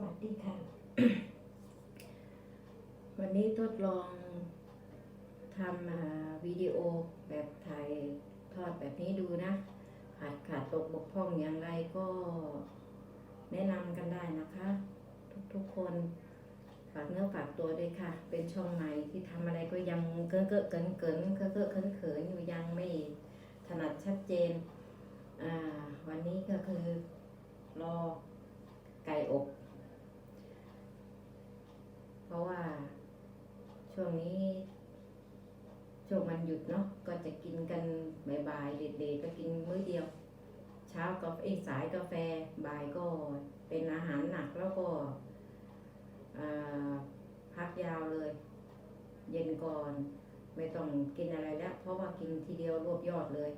วัสดีค่ะ วันนี้ทดลองทำวิดีโอแบบถ่ายทอดแบบนี้ดูนะ ขาดขาดตกบกพร่องอย่างไรก็แนะนำกันได้นะคะ ทุกๆคนฝากเนื้อฝากตัวด้วยค่ะ เป็นช่องใหม่ที่ทำอะไรก็ยังเก้อเก้อเกินเกินเกินเขินอยู่ยังไม่ถนัดชัดเจนอ่าวันนี้ก็คือรอไก่อบ ราะว่าช่วงนี้ช่วงวันหยุดเนาะก็จะกินกันบ่ายๆเด็กๆก็กินมื้อเดียว เช้ากาแฟเอ้สายกาแฟบ่ายก็เป็นอาหารหนักแล้วก็พักยาวเลย เย็นก่อนไม่ต้องกินอะไรแล้ว เพราะว่ากินทีเดียวรวบยอดเลย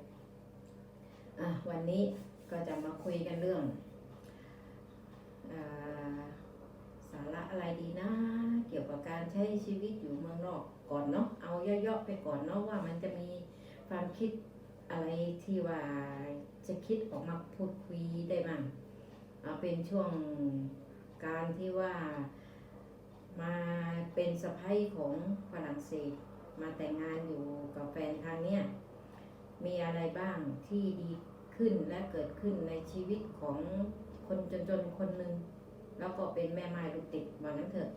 อะวันนี้ก็จะมาคุยกันเรื่องอาสาระอะไรดีนะ เกี่ยวกับการใช้ชีวิตอยู่เมืองนอกก่อนเนาะเอาย่อๆไปก่อนเนาะว่ามันจะมีความคิดอะไรที่ว่าจะคิดออกมาพูดคุยได้บ้างเอาเป็นช่วงการที่ว่ามาเป็นสะพ้ยของฝรั่งเศส มาแต่งงานอยู่กับแฟนครั้งเนี้ยมีอะไรบ้างที่ดีขึ้นและเกิดขึ้นในชีวิตของคนจนๆคนหนึ่ง แล้วก็เป็นแม่ไม้ลูกติดว่างั้นเถอะ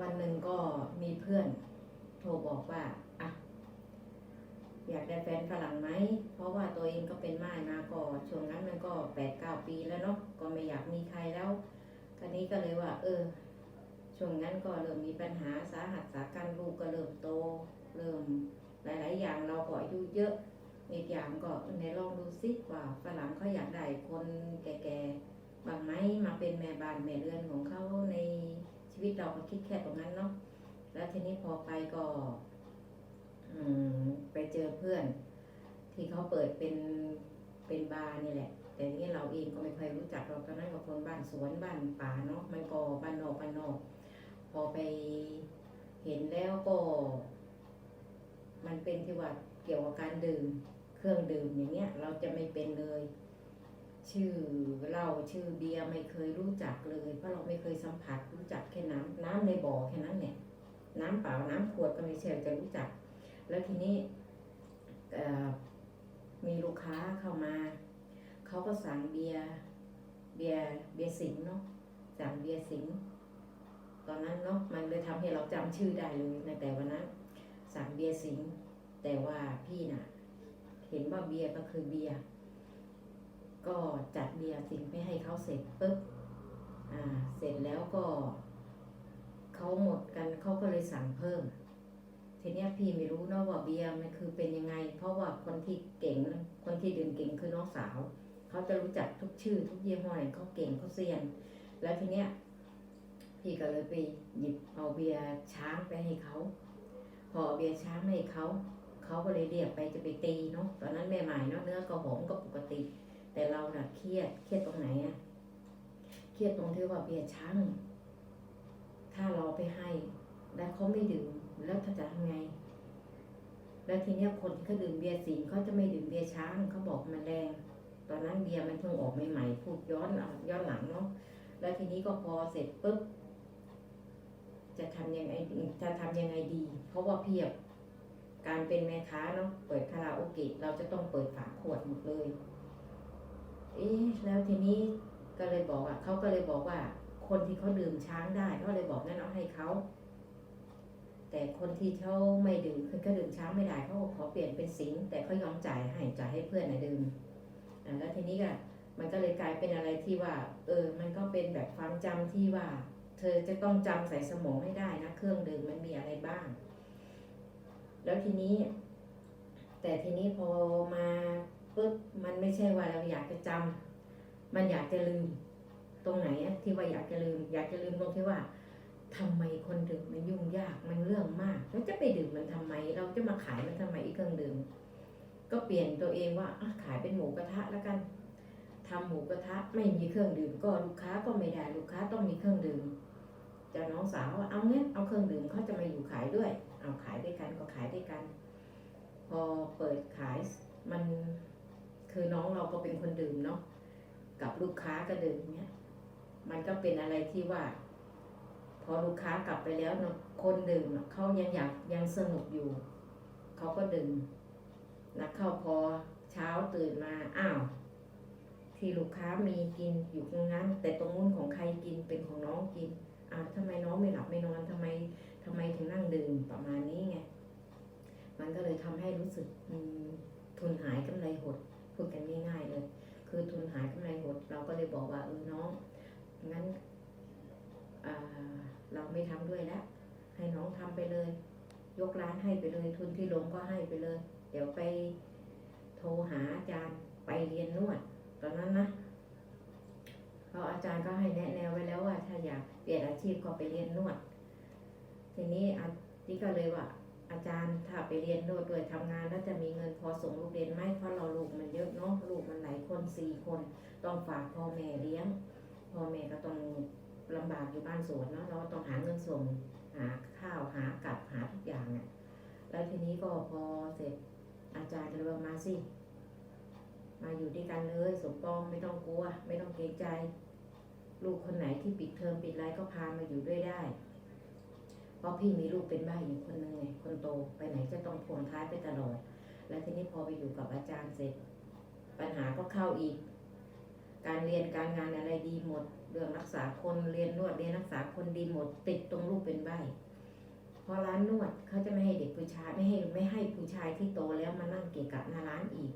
วันหนึ่งก็มีเพื่อน โทรบอกว่าอะอยากได้แฟนฝรั่งไหม เพราะว่าตัวเองก็เป็นไม้มาก่อนช่วงนั้นมันก็แปดเก้าปีแล้วเนาะ ก็ไม่อยากมีใครแล้วคราวนี้ก็เลยว่า เออ ช่วงนั้นก็เริ่มมีปัญหาสาหัสสาการลูกก็เริ่มโต เริ่มหลาย ๆ อย่างเราก็อายุเยอะ อีกอย่างก็ในลองดูซิว่าฝรั่งเขาอยากได้คนแก่ๆ บางไหมมาเป็นแม่บ้านแม่เรือนของเขาในชีวิตเราก็คิดแค่ตรงนั้นเนาะแล้วทีนี้พอไปก็อืไปเจอเพื่อน ที่เขาเปิดเป็นเป็นบาร์นี่แหละ แต่ทีนี้เราเองก็ไม่เคยรู้จักเราตอนนั้นก็คนบ้านสวนบ้านป่าเนาะมันก็บ้านนอกบ้านนอก พอไปเห็นแล้วก็ มันเป็นที่ว่าเกี่ยวกับการดื่ม เครื่องดื่มอย่างเงี้ย เราจะไม่เป็นเลย ชื่อเหล้าชื่อเบียร์ไม่เคยรู้จักเลย เพราะเราไม่เคยสัมผัสรู้จักแค่น้ำน้ำในบ่อแค่นั้นเนี่ยน้ำเปล่าน้ำขวดก็ไม่ใช่จะรู้จัก แล้วทีนี้มีลูกค้าเข้ามาเขาก็สั่งเบียร์เบียร์เบียร์สิงเนาะสั่งเบียร์สิงตอนนั้นเนาะมันเลยทำให้เราจำชื่อได้เลยในแต่วันนั้นสั่งเบียร์สิงแต่ว่าพี่น่ะ เห็นว่าเบียร์ก็คือเบียร์ ก็จัดเบียร์สิงไปให้เขาเสร็จปุ๊บอ่า เสร็จแล้วก็เขาหมดกันเขาก็เลยสั่งเพิ่ม ทีเนี้ยพี่ไม่รู้เนะว่าเบียร์มันคือเป็นยังไง เพราะว่าคนที่เก่งคนที่ดื่มเก่งคือน้องสาวเขาจะรู้จักทุกชื่อ ทุกยี่ห้อเนี่ยเขาเก่งเขาเซียน แล้วทีเนี้ยพี่ก็เลยไปหยิบเอาเบียร์ช้างไปให้เขาพอเอาเบียร์ช้างให้เขาเขาก็เลยเรียกไปจะไปตีเนาะตอนนั้นแม่ใหม่เนาะเนื้อก็หอมก็ปกติ รียด เครียดตรงไหนอะเครียดตรงที่ว่าเบียร์ช้าง ถ้าเราไปให้ แล้วเขาไม่ดื่ม แล้วถ้าจะทำไง แล้วทีเนี้ยคนที่เขาดื่มเบียร์สิงห์เขาจะไม่ดื่มเบียร์ช้าง เขาบอกมันแรง ตอนนั้นเบียร์มันเพิ่งออกใหม่ๆ พูดย้อนเอาย้อนหลังเนาะ แล้วทีนี้ก็พอเสร็จปุ๊บ จะทำยังไง จะทำยังไงดี เพราะว่าเพียบ การเป็นแม่ค้าเนาะ เปิดคาราโอเกะเราจะต้องเปิดฝาขวดหมดเลย เอ๊ะแล้วทีนี้ก็เลยบอกว่าเขาก็เลยบอกว่า คนที่เขาดื่มช้างได้เขาเลยบอกงั้นเอาให้เขาแต่คนที่เขาไม่ดื่มคือเขาดื่มช้างไม่ได้เขาขอเปลี่ยนเป็นสิงแต่เขายอมจ่ายให้จ่ายให้เพื่อนนะดื่มอ่าแล้วทีนี้ก็มันก็เลยกลายเป็นอะไรที่ว่า เออ มันก็เป็นแบบความจำที่ว่า เธอจะต้องจำใส่สมองให้ได้นะเครื่องดื่มมันมีอะไรบ้าง แล้วทีนี้ แต่ทีนี้พอมา ปุ๊บมันไม่ใช่ว่าเราอยากจะจำมันอยากจะลืม ตรงไหนอะที่ว่าอยากจะลืม อยากจะลืมตรงที่ว่าทำไมคนดื่มมันยุ่งยากมันเรื่องมากแล้วจะไปดื่มมันทำไม เราจะมาขายมันทำไมอีกเครื่องดื่มก็เปลี่ยนตัวเองว่าอขายเป็นหมูกระทะแล้วกันทำหมูกระทะไม่มีเครื่องดื่มก็ลูกค้าก็ไม่ได้ลูกค้าต้องมีเครื่องดื่มจะน้องสาวว่าเอาเนี้ยเอาเครื่องดื่มเขาจะมาอยู่ขายด้วย เอาขายด้วยกันก็ขายด้วยกัน พอเปิดขายมัน คือน้องเราก็เป็นคนดื่มเนาะกับลูกค้าก็ดื่มเนี้ยมันก็เป็นอะไรที่ว่า พอลูกค้ากลับไปแล้วเนอะคนดื่มเขายังอยากยังสนุกอยู่เขาก็ดื่มนักเข้าพอเช้าตื่นมาอ้าวที่ลูกค้ามีกินอยู่ตรงนั้น แต่ตรงนู้นของใครกินเป็นของน้องกินอ้าวทำไมน้องไม่หลับไม่นอนทำไมทำไมถึงนั่งดื่มประมาณนี้ไงมันก็เลยทำให้รู้สึกทุนหายกำไรหด พูดกันง่ายๆเลย คือทุนหายกำไรหด เราก็เลยบอกว่าเออน้องงั้นเราไม่ทำด้วยแล้วให้น้องทำไปเลย ยกร้านให้ไปเลย ทุนที่ลงก็ให้ไปเลย เดี๋ยวไปโทรหาอาจารย์ไปเรียนนวดตอนนั้นนะเพราะอาจารย์ก็ให้แนะแนวไว้แล้วว่า ถ้าอยากเปลี่ยนอาชีพก็ไปเรียนนวด ทีนี้นี่ก็เลยว่า อาจารย์ถ้าไปเรียนนวดด้วยทำงานแล้วจะมีเงินพอส่งลูกเรียนไหมเพราะเราลูกมันเยอะเนาะลูกมันหลายคนสี่คนต้องฝากพ่อแม่เลี้ยงพ่อแม่ก็ต้องลำบากอยู่บ้านสวนเนาะเราต้องหาเงินส่งหาข้าวหากับหาทุกอย่างอะแล้วทีนี้ก็พอเสร็จอาจารย์ก็เลยว่ามาสิมาอยู่ด้วยกันเลย สมปองไม่ต้องกลัว ไม่ต้องเกรงใจ ลูกคนไหนที่ปิดเทอมปิดไรก็พามาอยู่ด้วยได้ ราะพี่มีลูกเป็นบ้าอยู่คนหนึงไงคนโตไปไหนจะต้องพวงท้ายไปตลอด แล้วทีนี้พอไปอยู่กับอาจารย์เสร็จ ปัญหาก็เข้าอีก การเรียนการงานอะไรดีหมด เรื่องรักษาคนเรียนนวดเรียนรักษาคนดีหมด ติดตรงลูกเป็นใบเพราะร้านนวดเขาจะไม่ให้เด็กผู้ชายไม่ให้ไม่ให้ผู้ชายที่โตแล้วมานั่งเกะกะหน้าร้านอีก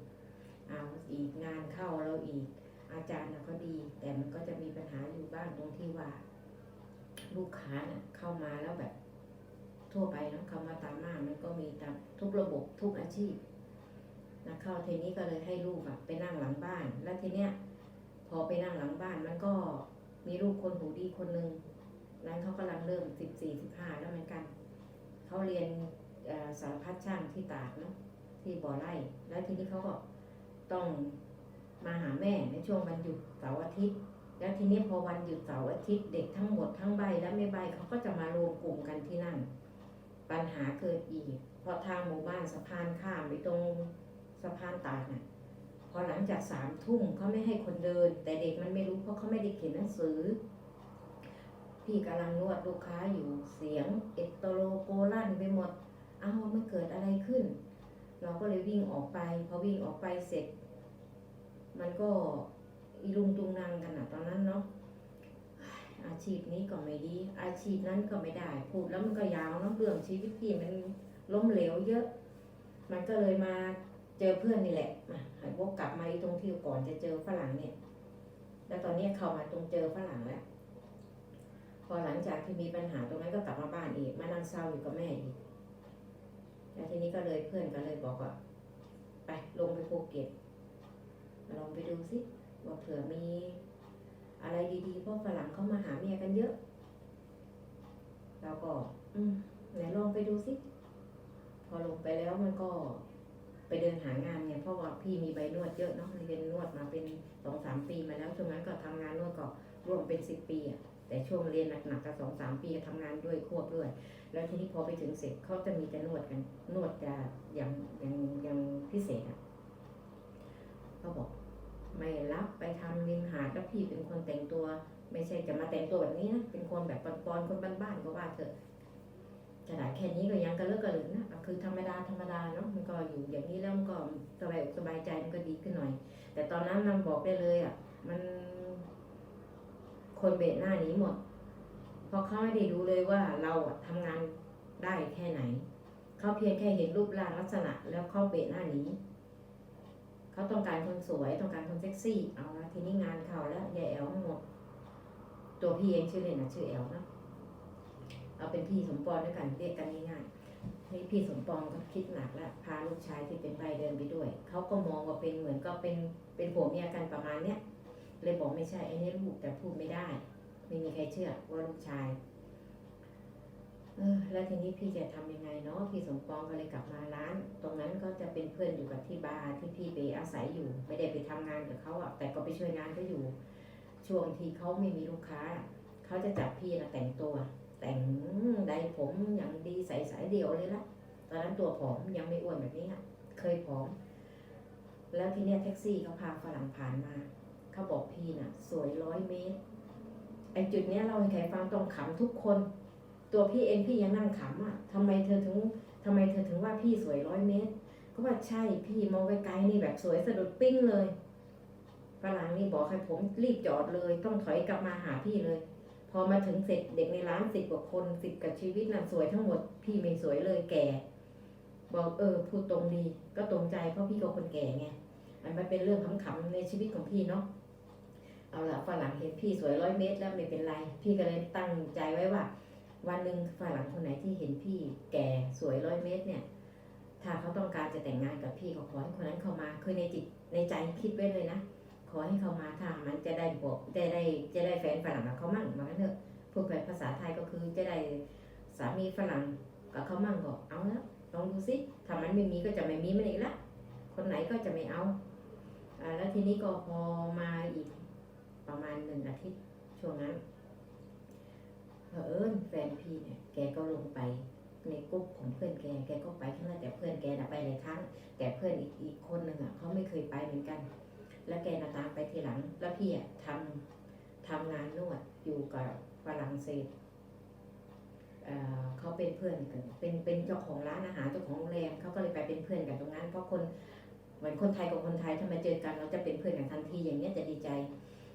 เอาอีกงานเข้าเราอีก อาจารย์นะก็ดี แต่มันก็จะมีปัญหาอยู่บ้างตรงที่ว่า ลูกค้าน่ะเข้ามาแล้วแบบ ทั่วไปเนาะคำว่าตามมามันก็มีตามทุกระบบทุกอาชีพนะเข้าทีนี้ก็เลยให้ลูกอะไปนั่งหลังบ้าน แล้วทีเนี้ยพอไปนั่งหลังบ้านมันก็มีลูกคนหูดีคนหนึ่งนั้นเขากำลังเริ่มสิบสี่สิบห้าแล้วเหมือนกันเขาเรียนสารพัดช่างที่ตากเนาะที่บ่อไร่ แล้วทีนี้เขาก็ต้องมาหาแม่ในช่วงวันหยุดเสาร์อาทิตย์ แล้วทีนี้พอวันหยุดเสาร์อาทิตย์เด็กทั้งหมดทั้งใบและไม่ใบเขาก็จะมารวมกลุ่มกันที่นั่น ปัญหาเกิดอีก เพราะทางหมู่บ้านสะพานข้ามไปตรงสะพานตากน่ะพอหลังจากสามทุ่มเขาไม่ให้คนเดิน แต่เด็กมันไม่รู้เพราะเขาไม่ได้เขียนหนังสือ พี่กำลังนวดลูกค้าอยู่เสียงเอตโลโกลั่นไปหมด เอ้ามันเกิดอะไรขึ้น เราก็เลยวิ่งออกไปพอวิ่งออกไปเสร็จ มันก็อีลุงตุงนางกันอะตอนนั้นเนาะ อาชีพนี้ก็ไม่ดี อาชีพนั้นก็ไม่ได้ พูดแล้วมันก็ยาวเนาะเรื่องชีวิตพี่มันล้มเหลวเยอะ มันก็เลยมาเจอเพื่อนนี่แหละมาหายวกกลับมาอีตรงที่ก่อนจะเจอฝรั่งเนี่ย แล้วตอนนี้เข้ามาตรงเจอฝรั่งแล้ว พอหลังจากที่มีปัญหาตรงนั้นก็กลับมาบ้านอีก มานั่งเศร้าอยู่กับแม่อีก แล้วทีนี้ก็เลยเพื่อนก็เลยบอกว่าไปลงไปภูเก็ตลองไปดูสิว่าเผื่อมี อะไรดีๆเพราะฝรั่งเขามาหาเมียกันเยอะ เราก็ อืมไหนลองไปดูสิ พอลงไปแล้วมันก็ไปเดินหางานเนี่ยเพราะว่าพี่มีใบนวดเยอะเนาะเรียนนวดมาเป็นสองสามปีมาแล้วช่วงนั้นก็ทำงานนวดก็ร่วมเป็นสิบปีอะแต่ช่วงเรียนหนักๆก็สองสามปีก็ทำงานด้วยควบด้วย แล้วทีนี้พอไปถึงเสร็จเขาจะมีแต่นวดกันนวดจะอย่างอย่างอย่างพิเศษอะเขาบอก ไม่รับไปทำริมหาดแล้วพี่เป็นคนแต่งตัว ไม่ใช่จะมาแต่งตัวแบบนี้นะเป็นคนแบบปอนๆคนบ้านๆก็ว่าเถอะจะได้แค่นี้ก็ยังกระเลิกกระหลึกนะคือธรรมดาธรรมดาเนาะมันก็อยู่อย่างนี้แล้วมันก็สบายอกสบายใจมันก็ดีขึ้นหน่อย แต่ตอนนั้นมันบอกได้เลยอะ มันคนเบะหน้านี้หมด เพราะเขาไม่ได้ดูเลยว่าเราอะทำงานได้แค่ไหน เขาเพียงแค่เห็นรูปร่างลักษณะ แล้วเขาเบะหน้านี้ เขาต้องการคนสวยต้องการคนเซ็กซี่เอาละทีนี้งานเขาแล้วยายแอลหมด ตัวพี่เองชื่อเล่นนะชื่อแอลนะเอาเป็นพี่สมปองด้วยกันเรียกกันง่ายๆนี่พี่สมปองก็คิดหนักแล้วพาลูกชายที่เป็นใบเดินไปด้วยเขาก็มองว่าเป็นเหมือนก็เป็นเป็นผัวเมียกันประมาณเนี้ยเลยบอกไม่ใช่ไอ้นี่ลูกแต่พูดไม่ได้ ไม่มีใครเชื่อว่าลูกชาย เออแล้วทีนี้พี่จะทำยังไงเนาะพี่สมปองก็เลยกลับมาร้าน ตรงนั้นก็จะเป็นเพื่อนอยู่กับที่บาร์ที่พี่ไปอาศัยอยู่ ไม่ได้ไปทำงานกับเขาอะแต่ก็ไปช่วยงานเขาอยู่ ช่วงที่เขาไม่มีลูกค้าเขาจะจับพี่นะแต่งตัว แต่งใดผมอย่างดีใส่สายเดียวเลยละตอนนั้นตัวผอมยังไม่อ้วนแบบนี้อะเคยผอม แล้วทีเนี้ยแท็กซี่เขาพาฝรั่งผ่านมาเขาบอกพี่น่ะ สวยร้อยเมตรไอจุดเนี้ยเราให้ใครฟังต้องขำทุกคน ตัวพี่เองพี่ยังนั่งขำอะทำไมเธอถึงทำไมเธอถึงว่าพี่สวยร้อยเมตร ก็ว่าใช่พี่มองไกลๆนี่แบบสวยสะดุดปิ้งเลยฝรั่งนี่บอกให้ผมรีบจอดเลย ต้องถอยกลับมาหาพี่เลย พอมาถึงเสร็จเด็กในร้านสิบกว่าคนสิบกับชีวิตน่ะสวยทั้งหมด พี่ไม่สวยเลยแก่ บอกเออพูดตรงดีก็ตรงใจเพราะพี่ก็คนแก่ไงอันมันเป็นเรื่องขำๆในชีวิตของพี่เนาะเอาละฝรั่งเห็นพี่สวยร้อยเมตรแล้วไม่เป็นไร พี่ก็เลยตั้งใจไว้ว่า วันหนึ่งฝรั่งคนไหนที่เห็นพี่แก่สวยร้อยเมตรเนี่ย ถ้าเขาต้องการจะแต่งงานกับพี่ก็ขอให้คนนั้นเข้ามาคือในจิตในใจคิดไว้เลยนะ ขอให้เขามาถ้ามันจะได้บอกจะได้จะได้แฟนฝรั่งกับเขามั่งมางั้นเถอะพูดแบบภาษาไทยก็คือจะได้สามีฝรั่งกับเขามั่งก็เอาแล้วลองดูสิถ้ามันไม่มีก็จะไม่มีมันอีกละคนไหนก็จะไม่เอาอ่าแล้วทีนี้ก็พอมาอีกประมาณหนึ่งอาทิตย์ช่วงนั้น เผอิญแฟนพี่เนี่ยแกก็ลงไปในกลุ่มของเพื่อนแก แกก็ไปครั้งแรกแต่เพื่อนแกนะไปหลายครั้ง แต่เพื่อนอีกอีกคนหนึ่งอะเขาไม่เคยไปเหมือนกัน แล้วแกน่ะตามไปทีหลัง แล้วพี่อะทำทำงานนวดอยู่กับฝรั่งเศสเอ่อเขาเป็นเพื่อนกัน เป็นเป็นเจ้าของร้านอาหารเจ้าของโรงแรมเขาก็เลยไปเป็นเพื่อนกันตรงนั้น เพราะคนเหมือนคนไทยกับคนไทยถ้ามาเจอกันเราจะเป็นเพื่อนกันทันทีอย่างเนี้ยจะดีใจ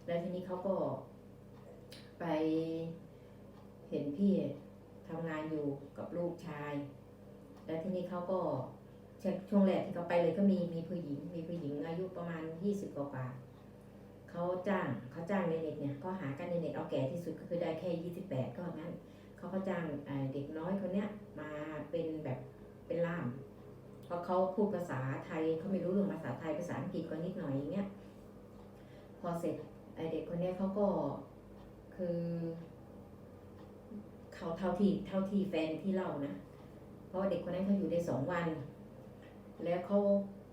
แล้วทีนี้เขาก็ไป เห็นพี่ทำงานอยู่กับลูกชาย แล้วทีนี้เขาก็ช่วงแรกที่เขาไปเลยก็มีมีผู้หญิง มีผู้หญิงอายุประมาณยี่สิบกว่าเขาจ้างเขาจ้างในเน็ตเนี่ยก็หากันในเน็ตเอาแก่ที่สุดก็คือได้แค่ยี่สิบแปดก็งั้นเขาก็จ้างเอ่อเด็กน้อยคนเนี้ยมาเป็นแบบเป็นล่ามเพราะเขาพูดภาษาไทยเขาไม่รู้เรื่องภาษาไทยภาษาอังกฤษก็นิดหน่อยอย่างเงี้ยพอเสร็จไอเด็กคนเนี้ยเขาก็คือ เขาเท่าที่เท่าที่แฟนที่เล่านะ เพราะเด็กคนนั้นเขาอยู่ได้สองวัน แล้วเขา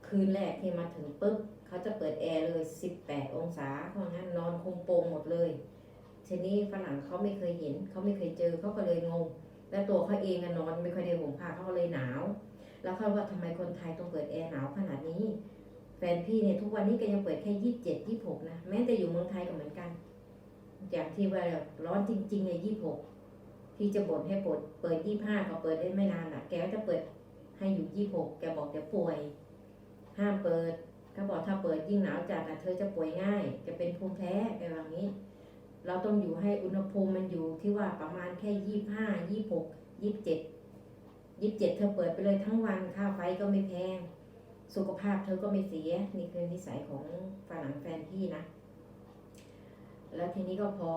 คืนแรกที่มาถึงปุ๊บเขาจะเปิดแอร์เลยสิบแปดองศาเพราะงั้นนอนคุมโปงหมดเลยทีนี้ฝรั่งเขาไม่เคยเห็นเขาไม่เคยเจอเขาก็เลยงง แล้วตัวเขาเองนอนไม่ค่อยได้ห่มผ้าเขาก็เลยหนาว แล้วเขาว่าทำไมคนไทยต้องเปิดแอร์หนาวขนาดนี้แฟนพี่เนี่ยทุกวันนี้ก็ยังเปิดแค่ยี่สิบเจ็ดยี่หกนะแม้แต่อยู่เมืองไทยก็เหมือนกัน อย่างที่ว่าร้อนจริงๆเนี่ยยี่หก ที่จะบ่นให้ปิดเปิดยี่ห้าก็เปิดได้ไม่นานอะ แกจะเปิดให้อยู่ยี่หกแกบอกเดี๋ยวป่วย ห้ามเปิดเขาบอกถ้าเปิดยิ่งหนาวจัดอะเธอจะป่วยง่ายจะเป็นภูมิแพ้แกว่างี้ เราต้องอยู่ให้อุณหภูมิมันอยู่ที่ว่าประมาณแค่ยี่ห้ายี่หกยี่เจ็ดยี่เจ็ดเธอเปิดไปเลยทั้งวันค่าไฟก็ไม่แพง สุขภาพเธอก็ไม่เสียนี่คือนิสัยของฝรั่งแฟนพี่นะ แล้วทีนี้ก็พอ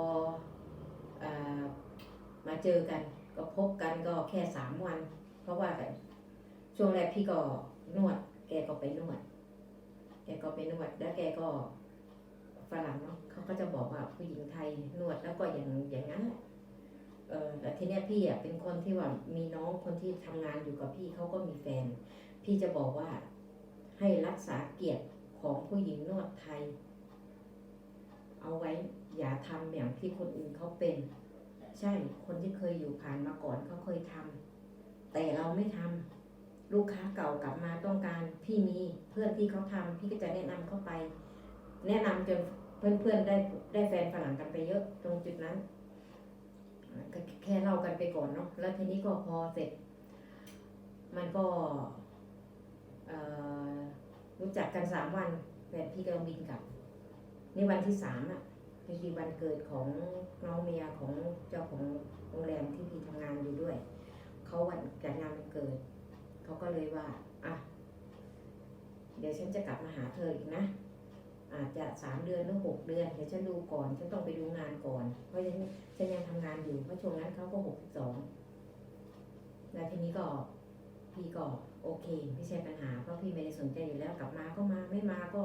เออ มาเจอกัน ก็พบกันก็แค่สามวัน เพราะว่าแบบช่วงแรกพี่ก็นวด แกก็ไปนวด แกก็ไปนวด แล้วแกก็ฝรั่งเนาะเขาก็จะบอกว่าผู้หญิงไทยนวดแล้วก็อย่างอย่างนั้นแหละเออแต่ทีเนี้ยพี่อะเป็นคนที่ว่ามีน้องคนที่ทำงานอยู่กับพี่เขาก็มีแฟน พี่จะบอกว่าให้รักษาเกียรติของผู้หญิงนวดไทย เอาไว้อย่าทำอย่างที่คนอื่นเขาเป็น ใช่คนที่เคยอยู่ผ่านมาก่อนเขาเคยทำแต่เราไม่ทำลูกค้าเก่ากลับมาต้องการพี่มีเพื่อนที่เขาทำพี่ก็จะแนะนำเข้าไป แนะนำจนเพื่อนๆได้ได้แฟนฝรั่งกันไปเยอะตรงจุดนั้นแค่เล่ากันไปก่อนเนาะแล้วทีนี้ก็พอเสร็จ มันก็รู้จักกันสามวันแฟนพี่ก็บินกลับในวันที่สามอะ คือดีวันเกิดของน้องเมียของเจ้าของโรงแรมที่พี่ทำงานอยู่ด้วย เขาวันจัดงานวันเกิด เขาก็เลยว่าอะเดี๋ยวฉันจะกลับมาหาเธออีกนะ อาจจะสามเดือนหรือหกเดือนเดี๋ยวฉันดูก่อน ฉันต้องไปดูงานก่อน เพราะฉันฉันยังทำงานอยู่เพราะช่วงนั้นเขาก็หกสิบสองแล้วทีนี้ก็พี่ก็โอเค ไม่ใช่ปัญหาเพราะพี่ไม่ได้สนใจอยู่แล้วกลับมาก็มาไม่มาก็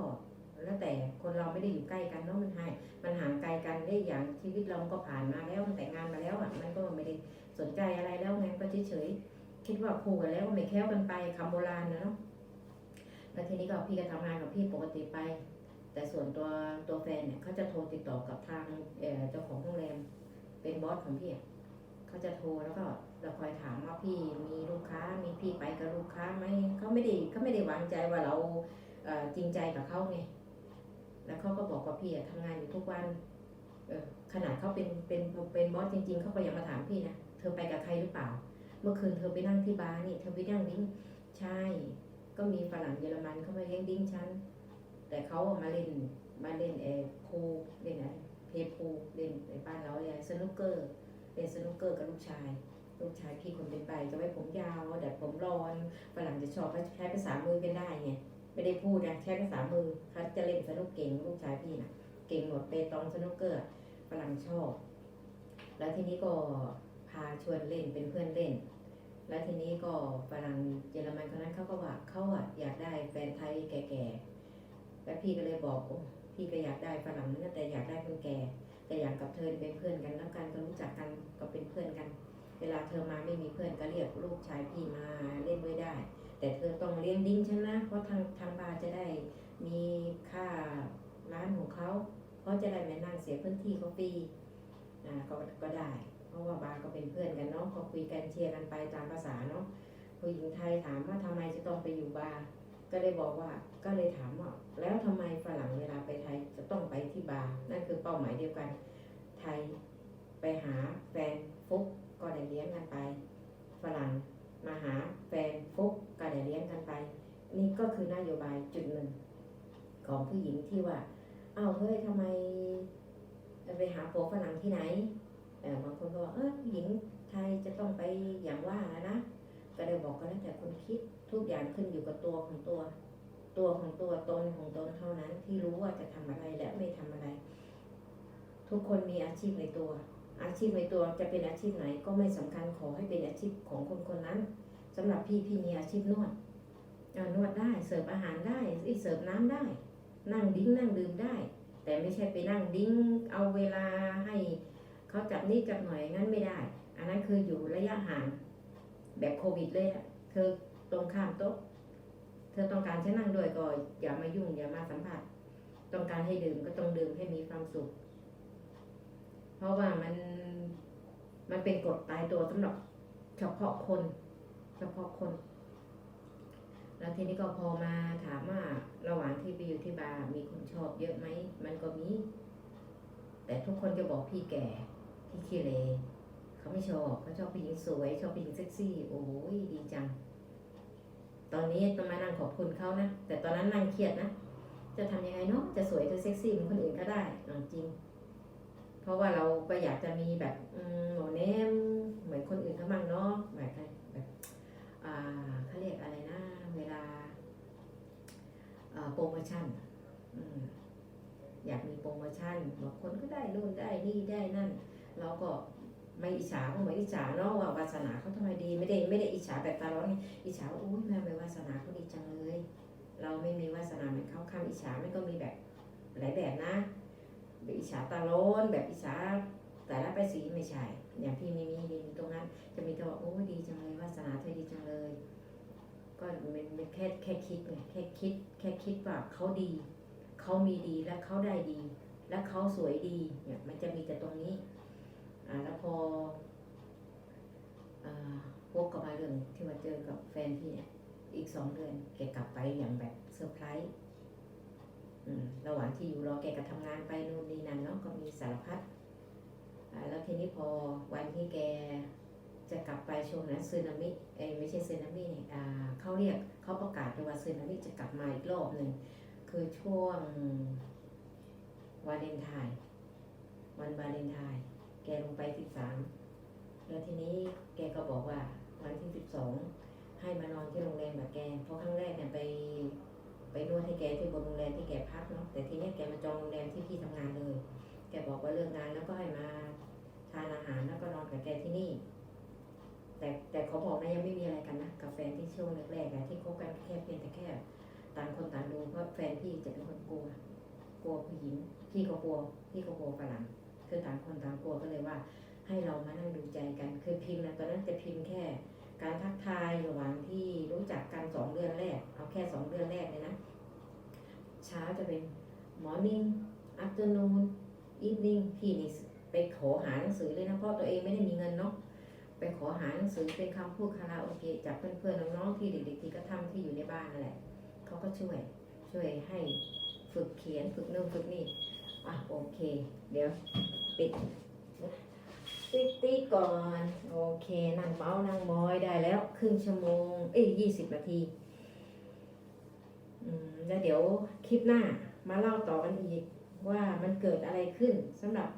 แล้วแต่คนเราไม่ได้อยู่ใกล้กันเนาะมันให้มันห่างไกลกันได้อย่างชีวิตเราก็ผ่านมาแล้วมันแต่งงานมาแล้วอะมันก็ไม่ได้สนใจอะไรแล้วไงก็เฉยๆคิดว่าคู่กันแล้วก็ไม่แค้วกันไปคำโบราณนะเนาะแล้วทีนี้ก็พี่ก็ทำงานกับพี่ปกติไป แต่ส่วนตัวตัวแฟนเนี่ยเขาจะโทรติดต่อกับทางเจ้าของโรงแรมเป็นบอสของพี่อะเขาจะโทรแล้วก็เราคอยถามว่าพี่มีลูกค้ามีพี่ไปกับลูกค้าไหมเขาไม่ได้เขาไม่ได้วางใจว่าเราจริงใจกับเขาไง แล้วเขาก็บอกว่าพี่อะทำงานอยู่ทุกวันเออขนาดเขาเป็นเป็นเป็นบอสจริง ๆเขาก็ยังมาถามพี่นะเธอไปกับใครหรือเปล่า เมื่อคืนเธอไปนั่งที่บาร์นี่เธอไปนั่งดิ้งใช่ ก็มีฝรั่งเยอรมันเขามาเลี้ยงดิ้งฉันแต่เขาอะมาเล่นมาเล่นเออพูเล่นอะไรเพย์พูเล่นในบ้านเราเลยสนุกเกอร์เล่นสนุกเกอร์กับลูกชาย ลูกชายพี่คนเป็นไปจะไว้ผมยาวแต่ผมรอนฝรั่งจะชอบใช้ภาษามือกันได้ไง ไม่ได้พูดนะใช้ภาษามือเขาจะเล่นสนุกเก่งลูกชายพี่นะเก่งหมดเปตองสนุกเกอร์ฝรั่งชอบ แล้วทีนี้ก็พาชวนเล่นเป็นเพื่อนเล่น แล้วทีนี้ก็ฝรั่งเยอรมันคนนั้นเขาก็ว่าเขาอะอยากได้แฟนไทยแก่ๆแล้วพี่ก็เลยบอกโอ้พี่ก็อยากได้ฝรั่งนกันแต่อยากได้คนแก่ แต่อยากกับเธอเป็นเพื่อนกันแล้วกันก็รู้จักกันก็เป็นเพื่อนกัน เวลาเธอมาไม่มีเพื่อนก็เรียกลูกชายพี่มาเล่นด้วยได้ แต่เธอต้องเลี้ยงดิ้งฉันนะ เพราะทางทางบาร์จะได้มีค่าร้านของเขาเขาะจะได้ไม่นั่งเสียพื้นที่เขาฟรีอ่าก็ก็ได้ เพราะว่าบาร์ก็เป็นเพื่อนกันเนาะก็คุยกันเชียร์กันไปตามภาษาเนาะผู้หญิงไทยถามว่าทำไมจะต้องไปอยู่บาร์ก็เลยบอกว่าก็เลยถามว่า แล้วทำไมฝรั่งเวลาไปไทยจะต้องไปที่บาร์นั่นคือเป้าหมายเดียวกัน ไทยไปหาแฟนฟุกก็ได้เลี้ยงกันไป ฝรั่ง มาหาแฟนฟุกก็ได้เลี้ยงกันไป นี่ก็คือนโยบายจุดหนึ่ง ของผู้หญิงที่ว่าอ้าวเฮ้ยทำไมไปหาโปฝรั่งที่ไหนเออบางคนก็บอกเออผู้หญิงไทยจะต้องไปอย่างว่านะนะก็ได้บอกก็แล้วแต่คนคิดทุกอย่างขึ้นอยู่กับตัวของตัว ตัวของตัวตนของตนเท่านั้นที่รู้ว่าจะทำอะไรและไม่ทำอะไร ทุกคนมีอาชีพในตัว อาชีพในตัวจะเป็นอาชีพไหนก็ไม่สำคัญขอให้เป็นอาชีพของคนคนนั้นสำหรับพี่พี่มีอาชีพนวดนวดได้เสิร์ฟอาหารได้เสิร์ฟน้ำได้ นั่งดิ้งนั่งดื่มได้ แต่ไม่ใช่ไปนั่งดิ้งเอาเวลาให้เขาจับนิดจับหน่อยงั้นไม่ได้ อันนั้นคืออยู่ระยะห่างแบบโควิดเลยอะเธอตรงข้ามโต๊ะ เธอต้องการจะนั่งด้วยก็อย่ามายุ่งอย่ามาสัมผัส ต้องการให้ดื่มก็ต้องดื่มให้มีความสุข เพราะว่ามันมันเป็นกฎตายตัวสำหรับเฉพาะคน เฉพาะคน แล้วทีนี้ก็พอมาถามว่าระหว่างที่ไปอยู่ที่บาร์มีคนชอบเยอะไหม มันก็มี แต่ทุกคนจะบอกพี่แก่พี่ขี้เลเขาไม่ชอบเขาชอบผู้หญิงสวย ชอบผู้หญิงเซ็กซี่ โอ้ยดีจัง ตอนนี้ต้องมานั่งขอบคุณเขานะ แต่ตอนนั้นนั่งเครียดนะ จะทำยังไงเนาะ จะสวยจะเซ็กซี่เหมือนคนอื่นก็ได้จริง เพราะว่าเราก็อยากจะมีแบบอืมโหนเนมเหมือนคนอื่นเขาบ้างเนาะแบบแบบอ่าเขาเรียกอะไรนะเวลาโปรโมชั่นอยากมีโปรโมชั่นบางคนก็ได้นู่นได้นี่ได้นั่น เราก็ไม่อิจฉาก็เหมือนอิจฉาเนาะว่าวาสนาเขาทำไมดี ไม่ได้ไม่ได้อิจฉาแบบตาร้อนไงอิจฉาว่าอุ้ยแม่ไม่วาสนาเขาดีจังเลย เราไม่มีวาสนาเหมือนเขาคำอิจฉาไม่ก็มีแบบหลายแบบนะ แบบอิจฉาตาโลนแบบอิจฉาแต่ละไปสีไม่ใช่ อย่างพี่ไม่มีมีตรงนั้น จะมีแต่ว่าโอ้ดีจังเลยวาสนาเธอดีจังเลย ก็เป็นแค่แค่คิดไงแค่คิด แค่คิดว่าเขาดีเขามีดีและเขาได้ดี และเขาสวยดีเนี่ยมันจะมีแต่ตรงนี้อ่าแล้วพออ่าวกกับมาเรื่องที่มาเจอกับแฟนพี่เนี่ยอีกสองเดือนแกกลับไปอย่างแบบเซอร์ไพรส์ ระหว่างที่อยู่รอแกก็ทำงานไปนู่นนี่นั่นเนาะก็มีสารพัดแล้วทีนี้พอวันที่แกจะกลับไปช่วงนั้นซึนามิเอไม่ใช่ซึนามินี่อ่าเขาเรียกเขาประกาศว่าซึนามิจะกลับมาอีกรอบหนึ่งคือช่วงวาเลนไทน์วันวาเลนไทน์แกลงไปสิบสามแล้วทีนี้แกก็บอกว่าวันที่สิบสองให้มานอนที่โรงแรมกับแกเพราะครั้งแรกเนี่ยไป ไปนวดให้แกที่บนโรงแรมที่แกพักเนาะแต่ทีเนี้ยแกมาจองโรงแรมที่พี่ทำงานเลย แกบอกว่าเลิกงานแล้วก็ให้มาทานอาหารแล้วก็นอนกับแกที่นี่ แต่แต่เขาบอกนะยังไม่มีอะไรกันนะกับแฟนที่ช่วงแรกๆอะที่คบกันแค่เพียงแต่แค่ต่างคนต่างดูเพราะแฟนพี่จะเป็นคนกลัว กลัวผู้หญิงพี่ก็กลัวพี่ก็กลัวฝรั่งคือต่างคนต่างกลัวก็เลยว่า ให้เรามานั่งดูใจกันคือพิมพ์นะตอนนั้นจะพิมพ์แค่ การทักทายระหว่างที่รู้จักกันสองเดือนแรก เอาแค่สองเดือนแรกเลยนะ เช้าจะเป็น morning afternoon evening พี่นี่ไปขอหาหนังสือเลยนะ เพราะตัวเองไม่ได้มีเงินเนาะไปขอหาหนังสือเป็นคำพูดคาราโอเกะจากเพื่อนๆน้องๆที่เด็กๆที่ก็ทำที่อยู่ในบ้านนั่นแหละเขาก็ช่วย ช่วยให้ฝึกเขียนฝึกนู่นฝึกนี่อะโอเค เดี๋ยว ปิด ปิดตีก่อน โอเค นั่งเมาส์นั่งมอยได้แล้ว ครึ่งชั่วโมง เอ้ยยี่สิบนาทีแล้วเดี๋ยวคลิปหน้ามาเล่าต่อกันอีกว่ามันเกิดอะไรขึ้นสำหรับ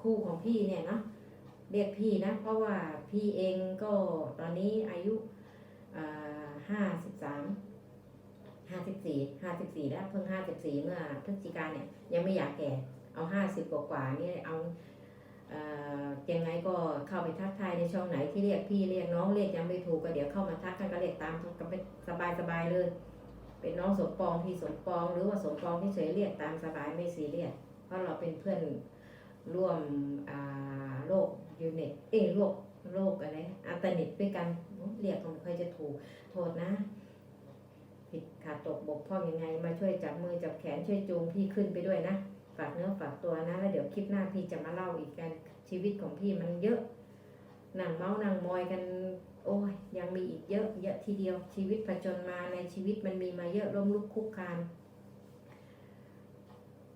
คู่ของพี่เนี่ยเนาะเรียกพี่นะ เพราะว่าพี่เองก็ตอนนี้อายุห้าสิบสามห้าสิบสี่ห้าสิบสี่แล้วเพิ่งห้าสิบสี่เมื่อพฤศจิกาเนี่ยยังไม่อยากแก่ เอาห้าสิบกว่าๆนี่เอา ยังไงก็เข้าไปทักทายในช่องไหนที่เรียกพี่เรียกน้องเรียกยังไม่ถูกก็เดี๋ยวเข้ามาทักกันก็เรียกตามกันเป็นสบายสบายๆเลย เป็นน้องสมปองพี่สมปองหรือว่าสมปองที่เฉยเรียกตามสบายไม่ซีเรียสเพราะเราเป็นเพื่อนร่วมโลกยูเน็ตเอ้โลกโลกอะไรอัลเทอน็ตด้วยกันเรียกมันค่อยจะถูกโทษนะ ผิดขาดตกบกพร่องยังไง มาช่วยจับมือจับแขนช่วยจูงพี่ขึ้นไปด้วยนะากเนื้อฝากตัวนะแล้วเดี๋ยวคลิปหน้าพี่จะมาเล่าอีกกันชีวิตของพี่มันเยอะนั่งเมาส์นั่งมอยกัน โอ้ยยังมีอีกเยอะเยอะทีเดียวชีวิตผจญมาในชีวิตมันมีมาเยอะล้มลุกคุกคาน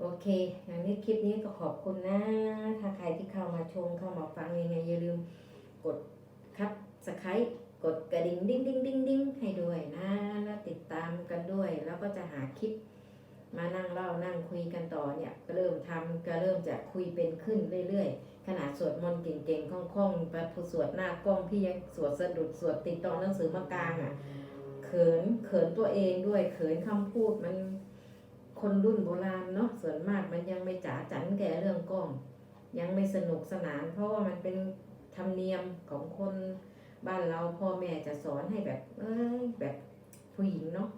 โอเคอย่างนี้คลิปนี้ก็ขอบคุณนะ ถ้าใครที่เข้ามาชมเข้ามาฟังยังไงอย่าลืมกดคับสไครต์กดกระดิ่งดิ้งดิ้งดิ้งดิ้งให้ด้วยนะ แล้วติดตามกันด้วย แล้วก็จะหาคลิป มานั่งเล่านั่งคุยกันต่อเนี่ยก็เริ่มทำก็เริ่มจะคุยเป็นขึ้นเรื่อยๆ ขนาดสวดมนต์เก่งๆคล่องๆไปสวดหน้ากล้องพี่ยังสวดสะดุดสวดติดต่อหนังสือมากลางอะเขินเขินตัวเองด้วยเขินคำพูดมันคนรุ่นโบราณเนาะส่วนมากมันยังไม่จ๋าจันแก่เรื่องกล้อง ยังไม่สนุกสนาน เพราะว่ามันเป็นธรรมเนียมของคนบ้านเราพ่อแม่จะสอนให้แบบ เอ้ยแบบผู้หญิงเนาะ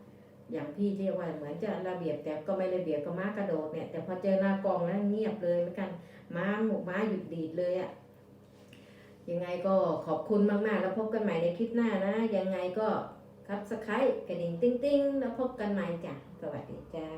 อย่างพี่เรียกว่าเหมือนจะระเบียบแต่ก็ไม่ระเบียบก็ม้ากระโดดเนี่ย แต่พอเจอหน้ากล้องแล้วเงียบเลยเหมือนกันม้าหมูม้าหยุดดีดเลยอะยังไงก็ขอบคุณมากๆ แล้วพบกันใหม่ในคลิปหน้านะ ยังไงก็ครับสไครต์กระดิ่งติ้งๆ แล้วพบกันใหม่จ้ะสวัสดีจ้า